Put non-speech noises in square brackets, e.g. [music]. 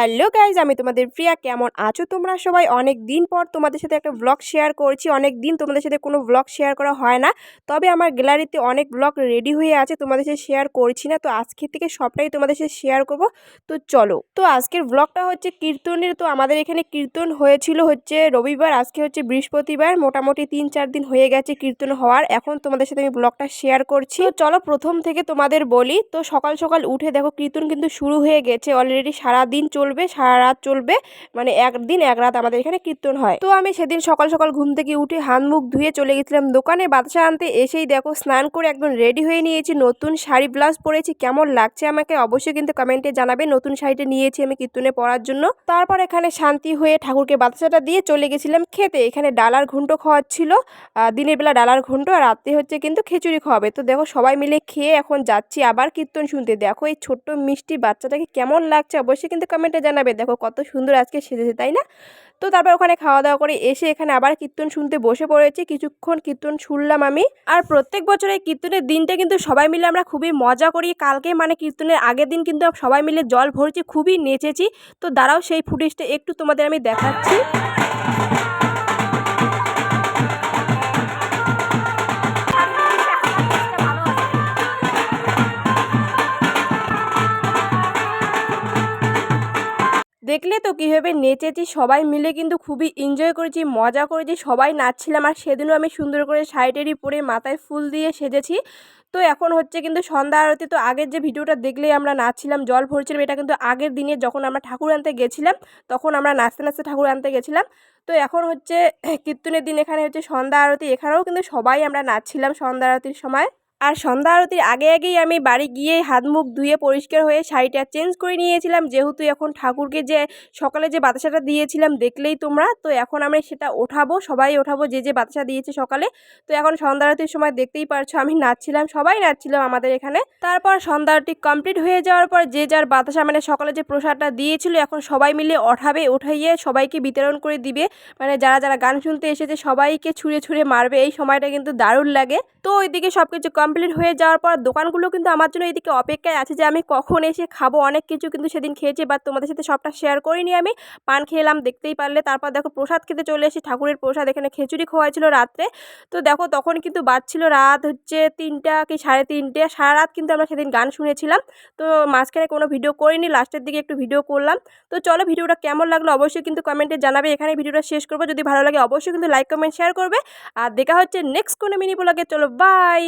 Hello guys আমি তোমাদের প্রিয়া। কেমন আছো তোমরা সবাই? অনেক দিন পর তোমাদের সাথে একটা ব্লগ শেয়ার করছি। অনেক দিন তোমাদের সাথে কোনো ব্লগ শেয়ার করা হয় না। তবে আমার গ্যালারিতে অনেক ব্লগ রেডি হয়ে আছে, তোমাদের সাথে শেয়ার করছি না। তো আজকে থেকে সবটাই তোমাদের সাথে শেয়ার করব। তো চলো, তো আজকের ব্লগটা হচ্ছে কীর্তনের। তো আমাদের এখানে কীর্তন হয়েছিল হচ্ছে রবিবার, আজকে হচ্ছে বৃহস্পতিবার। মোটামুটি তিন চার দিন হয়ে গেছে কীর্তন হওয়ার। এখন তোমাদের সাথে আমি ব্লগটা শেয়ার করছি। তো চলো, প্রথম থেকে তোমাদের বলি। তো সকাল সকাল উঠে দেখো, কীর্তন কিন্তু শুরু হয়ে গেছে। অলরেডি সারা দিন চলবে, সারা রাত চলবে মানে একদিন এক রাত আমাদের এখানে কীর্তন হয়। তো আমি সেদিন সকাল সকাল ঘুম থেকে উঠে হাত মুখ ধুয়ে চলে গেছিলাম দোকানে বাদশা আনতে এসেই দেখো স্নান করে একদম রেডি হয়ে নিয়েছি, নতুন শাড়ি ব্লাউজ পরেছি, কেমন লাগছে আমাকে অবশ্যই কিন্তু কমেন্টে জানাবে, নতুন শাড়িটা নিয়েছি আমি কীর্তনে পরার জন্য। তারপর এখানে শান্তি হয়ে ঠাকুরকে বাতাসাটা দিয়ে চলে গেছিলাম খেতে, এখানে ডালার ঘুন্ট খাওয়াচ্ছিল দিনের বেলা ডালার ঘুন্ট আর রাত্রে হচ্ছে কিন্তু খিচুড়ি খাওয়াবে। তো দেখো সবাই মিলে খেয়ে এখন যাচ্ছি আবার কীর্তন শুনতে। দেখো এই ছোট্ট মিষ্টি বাচ্চাটাকে কেমন লাগছে অবশ্যই কিন্তু কমেন্টে জানাবে। দেখো কত সুন্দর আজকে সেজেছে, তাই না? তো তারপর ওখানে খাওয়া দাওয়া করে এসে এখানে আবার কীর্তন শুনতে বসে পড়েছি। কিছুক্ষণ কীর্তন শুনলাম আমি। আর প্রত্যেক বছরে কীর্তনের দিনটা কিন্তু সবাই মিলে আমরা খুবই মজা করি। কালকে মানে কীর্তনের আগের দিন কিন্তু সবাই মিলে জল ভরছি, খুবই নেচেছি। তো দাঁড়াও, সেই ফুটেজটা একটু তোমাদের আমি দেখাচ্ছি। দেখলে তো কীভাবে নেচেছি, সবাই মিলে কিন্তু খুবই এনজয় করেছি, মজা করেছি, সবাই নাচছিলাম আর সেদিনও আমি সুন্দর করে শাড়িটারি পরে মাথায় ফুল দিয়ে সেজেছি। তো এখন হচ্ছে কিন্তু সন্ধ্যা আরতি, তো আগের যে ভিডিওটা দেখলেই আমরা নাচছিলাম, জল ভরছিলাম, এটা কিন্তু আগের দিনে যখন আমরা ঠাকুর আনতে গেছিলাম, তখন আমরা নাচতে নাচতে ঠাকুর আনতে গেছিলাম। তো এখন হচ্ছে [clears throat] কীর্তনের দিন এখানে হচ্ছে সন্ধ্যা আরতি, এখানেও কিন্তু সবাই আমরা নাচছিলাম সন্ধ্যা আরতির সময়। আর সন্ধ্যা আরতির আগে আগেই আমি বাড়ি গিয়ে হাত মুখ ধুয়ে পরিষ্কার হয়ে শাড়িটা চেঞ্জ করে নিয়েছিলাম। যেহেতু এখন ঠাকুরকে যে সকালে যে বাতাসাটা দিয়েছিলাম দেখলেই তোমরা, তো এখন আমি সেটা ওঠাবো, সবাই ওঠাবো যে যে বাতাসা দিয়েছে সকালে। তো এখন সন্ধ্যা আরতির সময় দেখতেই পারছ আমি নাচছিলাম, সবাই নাচছিলাম আমাদের এখানে। তারপর সন্ধ্যা আরতি কমপ্লিট হয়ে যাওয়ার পর যে যার বাতাসা মানে সকালে যে প্রসাদটা দিয়েছিল, এখন সবাই মিলে ওঠাবে, উঠাইয়ে সবাইকে বিতরণ করে দিবে। মানে যারা যারা গান শুনতে এসেছে সবাইকে ছুঁড়ে ছুঁড়ে মারবে, এই সময়টা কিন্তু দারুণ লাগে। তো ওইদিকে সব কিছু কমপ্লিট হয়ে যাওয়ার পর দোকানগুলো কিন্তু আমার জন্য এদিকে অপেক্ষায় আছে যে আমি কখন এসে খাব, অনেক কিছু কিন্তু সেদিন খেয়েছি বা তোমাদের সাথে সবটা শেয়ার করিনি আমি। পান খেলাম, দেখতেই পারলে। তারপর দেখো প্রসাদ খেতে চলে এসে ঠাকুরের প্রসাদ, এখানে খিচুড়ি খোয়াইছিল রাত্রে। তো দেখো তখন কিন্তু বাজছিল রাত হচ্ছে তিনটা কি সাড়ে তিনটে, সারা রাত কিন্তু আমরা সেদিন গান শুনেছিলাম। তো মাঝখানে কোনো ভিডিও করিনি লাস্টের দিকে একটু ভিডিও করলাম। তো চলো ভিডিওটা কেমন লাগল অবশ্যই কিন্তু কমেন্টে জানাবে। এখানে ভিডিওটা শেষ করব, যদি ভালো লাগে অবশ্যই কিন্তু লাইক কমেন্ট শেয়ার করবে। আর দেখা হচ্ছে নেক্সট কোনো মিনি ব্লগে চলো বাই